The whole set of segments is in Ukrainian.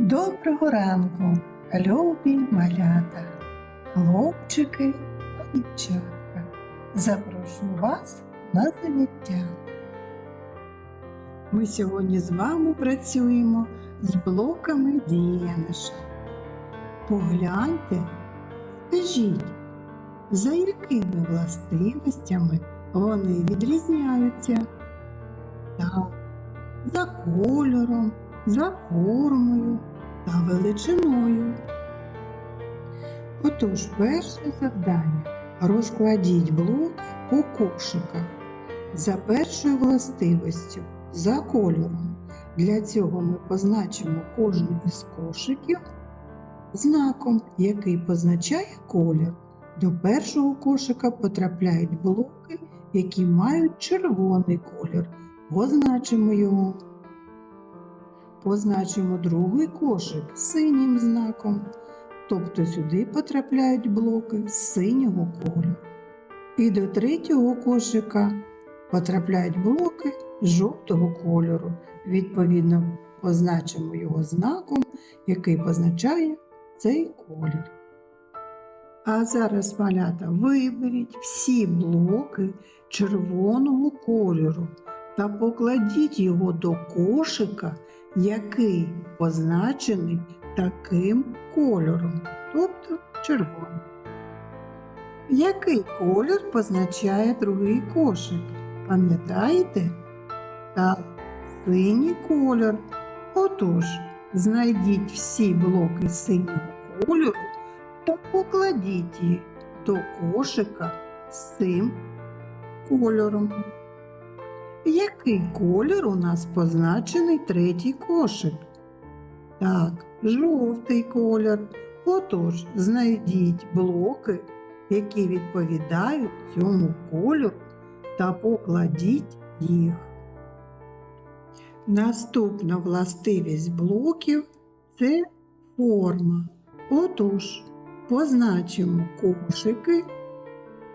Доброго ранку, любі малята, хлопчики та дівчатка. Запрошую вас на заняття. Ми сьогодні з вами працюємо з блоками дієниша. Погляньте, скажіть, за якими властивостями вони відрізняються? Так, за кольором, за формою величиною. Отож, перше завдання. Розкладіть блоки по кошиках за першою властивістю, за кольором. Для цього ми позначимо кожен із кошиків знаком, який позначає колір. До першого кошика потрапляють блоки, які мають червоний колір. Позначимо його. Позначимо другий кошик синім знаком, тобто сюди потрапляють блоки з синього кольору. І до третього кошика потрапляють блоки жовтого кольору. Відповідно, позначимо його знаком, який позначає цей колір. А зараз, малята, виберіть всі блоки червоного кольору та покладіть його до кошика, який позначений таким кольором, тобто червоним. Який колір позначає другий кошик? Пам'ятаєте? Так, синій колір. Отож, знайдіть всі блоки синього кольору та покладіть їх до кошика з цим кольором. Який колір у нас позначений третій кошик? Так, жовтий колір. Отож, знайдіть блоки, які відповідають цьому кольору, та покладіть їх. Наступна властивість блоків це форма. Отож, позначимо кошики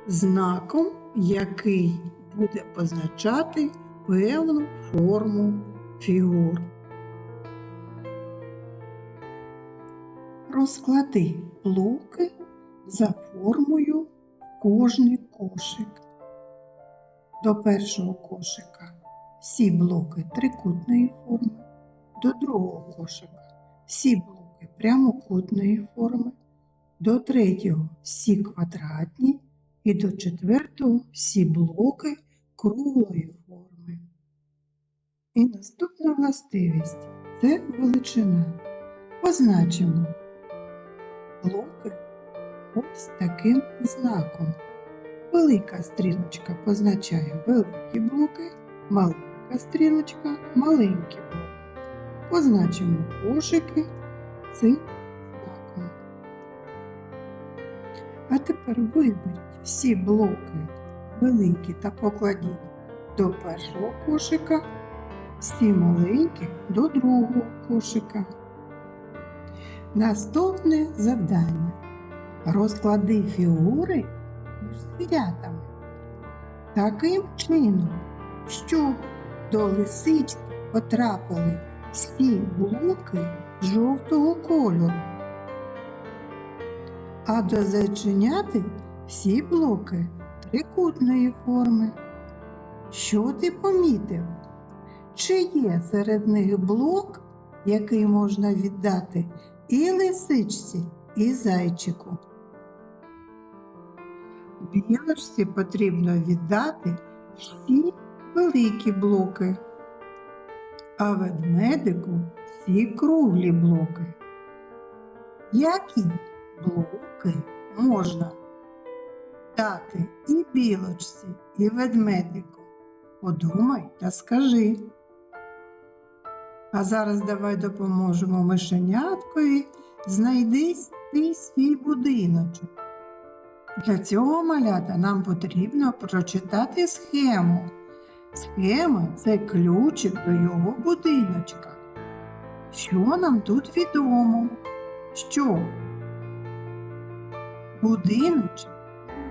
знаком, який буде позначати певну форму фігур. Розклади блоки за формою кожний кошик. До першого кошика всі блоки трикутної форми, до другого кошика всі блоки прямокутної форми, до третього всі квадратні і до четвертого всі блоки круглої форми. І наступна властивість це величина. Позначимо блоки ось таким знаком. Велика стрілочка позначає великі блоки, маленька стрілочка маленькі блоки. Позначимо кошики цим знаком. А тепер виберіть всі блоки великі та покладіть до першого кошика, всі маленькі до другого кошика. Наступне завдання. Розклади фігури між звірятами таким чином, щоб до лисички потрапили всі блоки жовтого кольору, а до зайченяти всі блоки трикутної форми. Що ти помітив? Чи є серед них блок, який можна віддати і лисичці, і зайчику? Білочці потрібно віддати всі великі блоки, а ведмедику всі круглі блоки. Які блоки можна дати і білочці, і ведмедику? Подумай та скажи. А зараз давай допоможемо мишеняткові знайди ти свій будиночок. Для цього малята нам потрібно прочитати схему. Схема це ключик до його будиночка. Що нам тут відомо? Що будиночок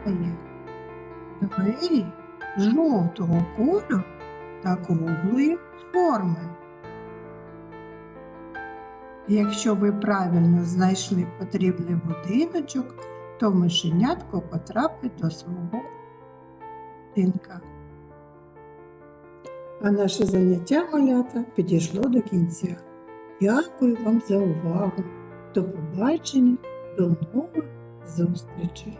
має двері жовтого кольору та круглої форми. Якщо ви правильно знайшли потрібний будиночок, то мишенятко потрапить до свого будинка. А наше заняття малята підійшло до кінця. Дякую вам за увагу. До побачення, до нових зустрічей!